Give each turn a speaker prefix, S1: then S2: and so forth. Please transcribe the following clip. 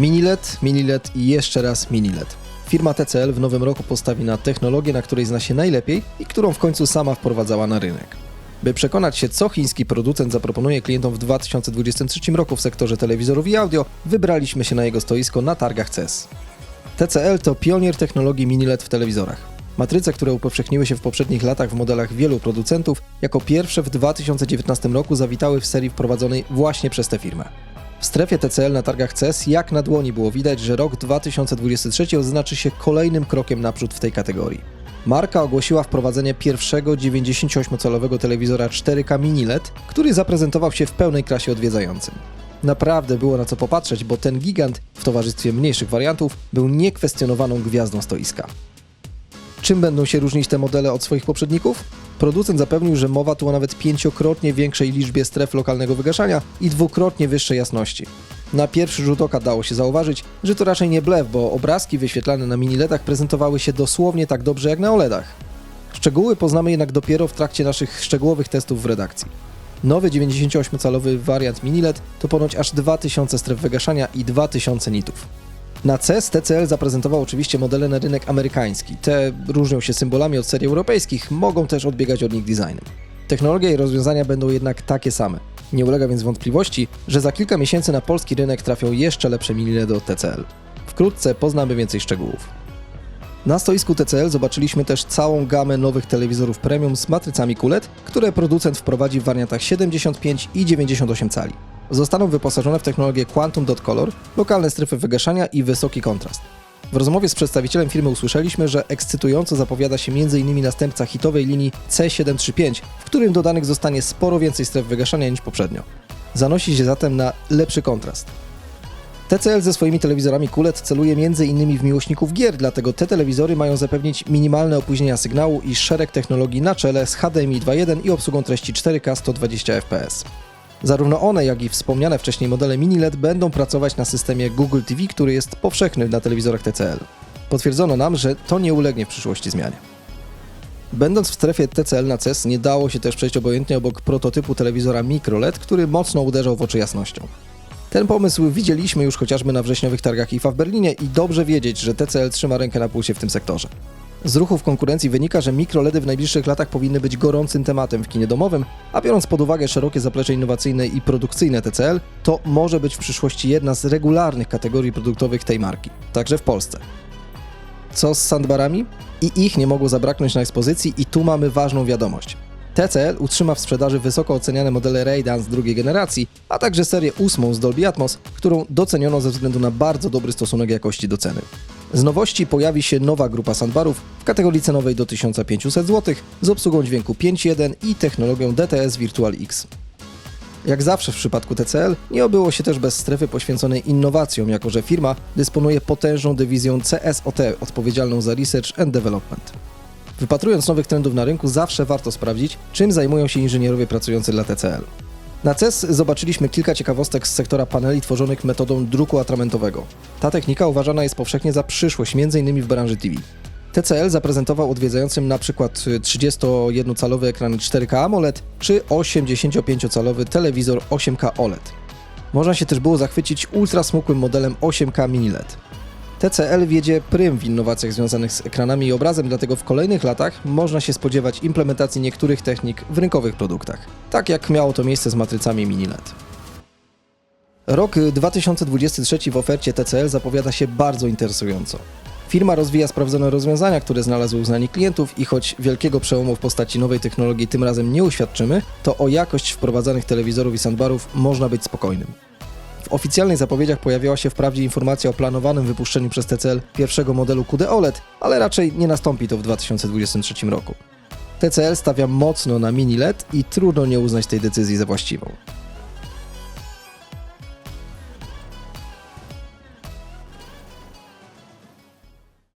S1: Mini LED, mini LED i jeszcze raz mini LED. Firma TCL w nowym roku postawi na technologię, na której zna się najlepiej i którą w końcu sama wprowadzała na rynek. By przekonać się, co chiński producent zaproponuje klientom w 2023 roku w sektorze telewizorów i audio, wybraliśmy się na jego stoisko na targach CES. TCL to pionier technologii mini LED w telewizorach. Matryce, które upowszechniły się w poprzednich latach w modelach wielu producentów, jako pierwsze w 2019 roku zawitały w serii wprowadzonej właśnie przez tę firmę. W strefie TCL na targach CES jak na dłoni było widać, że rok 2023 odznaczy się kolejnym krokiem naprzód w tej kategorii. Marka ogłosiła wprowadzenie pierwszego 98-calowego telewizora 4K Mini LED, który zaprezentował się w pełnej krasie odwiedzającym. Naprawdę było na co popatrzeć, bo ten gigant w towarzystwie mniejszych wariantów był niekwestionowaną gwiazdą stoiska. Czym będą się różnić te modele od swoich poprzedników? Producent zapewnił, że mowa tu o nawet pięciokrotnie większej liczbie stref lokalnego wygaszania i dwukrotnie wyższej jasności. Na pierwszy rzut oka dało się zauważyć, że to raczej nie blef, bo obrazki wyświetlane na mini-LEDach prezentowały się dosłownie tak dobrze jak na OLEDach. Szczegóły poznamy jednak dopiero w trakcie naszych szczegółowych testów w redakcji. Nowy 98-calowy wariant mini-LED to ponoć aż 2000 stref wygaszania i 2000 nitów. Na CES TCL zaprezentował oczywiście modele na rynek amerykański. Te różnią się symbolami od serii europejskich, mogą też odbiegać od nich designem. Technologia i rozwiązania będą jednak takie same. Nie ulega więc wątpliwości, że za kilka miesięcy na polski rynek trafią jeszcze lepsze mini-LEDy od TCL. Wkrótce poznamy więcej szczegółów. Na stoisku TCL zobaczyliśmy też całą gamę nowych telewizorów premium z matrycami QLED, które producent wprowadzi w wariantach 75 i 98 cali. Zostaną wyposażone w technologię Quantum Dot Color, lokalne strefy wygaszania i wysoki kontrast. W rozmowie z przedstawicielem firmy usłyszeliśmy, że ekscytująco zapowiada się m.in. następca hitowej linii C735, w którym dodanych zostanie sporo więcej stref wygaszania niż poprzednio. Zanosi się zatem na lepszy kontrast. TCL ze swoimi telewizorami QLED celuje m.in. w miłośników gier, dlatego te telewizory mają zapewnić minimalne opóźnienia sygnału i szereg technologii na czele z HDMI 2.1 i obsługą treści 4K 120 fps. Zarówno one, jak i wspomniane wcześniej modele mini LED będą pracować na systemie Google TV, który jest powszechny na telewizorach TCL. Potwierdzono nam, że to nie ulegnie w przyszłości zmianie. Będąc w strefie TCL na CES, nie dało się też przejść obojętnie obok prototypu telewizora MicroLED, który mocno uderzał w oczy jasnością. Ten pomysł widzieliśmy już chociażby na wrześniowych targach IFA w Berlinie i dobrze wiedzieć, że TCL trzyma rękę na pulsie w tym sektorze. Z ruchów konkurencji wynika, że mikroledy w najbliższych latach powinny być gorącym tematem w kinie domowym, a biorąc pod uwagę szerokie zaplecze innowacyjne i produkcyjne TCL, to może być w przyszłości jedna z regularnych kategorii produktowych tej marki, także w Polsce. Co z sandbarami? I ich nie mogło zabraknąć na ekspozycji i tu mamy ważną wiadomość. TCL utrzyma w sprzedaży wysoko oceniane modele Ray Dance drugiej generacji, a także serię ósmą z Dolby Atmos, którą doceniono ze względu na bardzo dobry stosunek jakości do ceny. Z nowości pojawi się nowa grupa soundbarów w kategorii cenowej do 1500 zł z obsługą dźwięku 5.1 i technologią DTS Virtual X. Jak zawsze w przypadku TCL nie obyło się też bez strefy poświęconej innowacjom, jako że firma dysponuje potężną dywizją CSOT odpowiedzialną za Research and Development. Wypatrując nowych trendów na rynku, zawsze warto sprawdzić, czym zajmują się inżynierowie pracujący dla TCL. Na CES zobaczyliśmy kilka ciekawostek z sektora paneli tworzonych metodą druku atramentowego. Ta technika uważana jest powszechnie za przyszłość, m.in. w branży TV. TCL zaprezentował odwiedzającym przykład 31-calowy ekran 4K AMOLED czy 85-calowy telewizor 8K OLED. Można się też było zachwycić ultrasmukłym modelem 8K Mini LED. TCL wiedzie prym w innowacjach związanych z ekranami i obrazem, dlatego w kolejnych latach można się spodziewać implementacji niektórych technik w rynkowych produktach, tak jak miało to miejsce z matrycami mini LED. Rok 2023 w ofercie TCL zapowiada się bardzo interesująco. Firma rozwija sprawdzone rozwiązania, które znalazły uznanie klientów i choć wielkiego przełomu w postaci nowej technologii tym razem nie uświadczymy, to o jakość wprowadzanych telewizorów i soundbarów można być spokojnym. W oficjalnych zapowiedziach pojawiła się wprawdzie informacja o planowanym wypuszczeniu przez TCL pierwszego modelu QD OLED, ale raczej nie nastąpi to w 2023 roku. TCL stawia mocno na mini LED i trudno nie uznać tej decyzji za właściwą.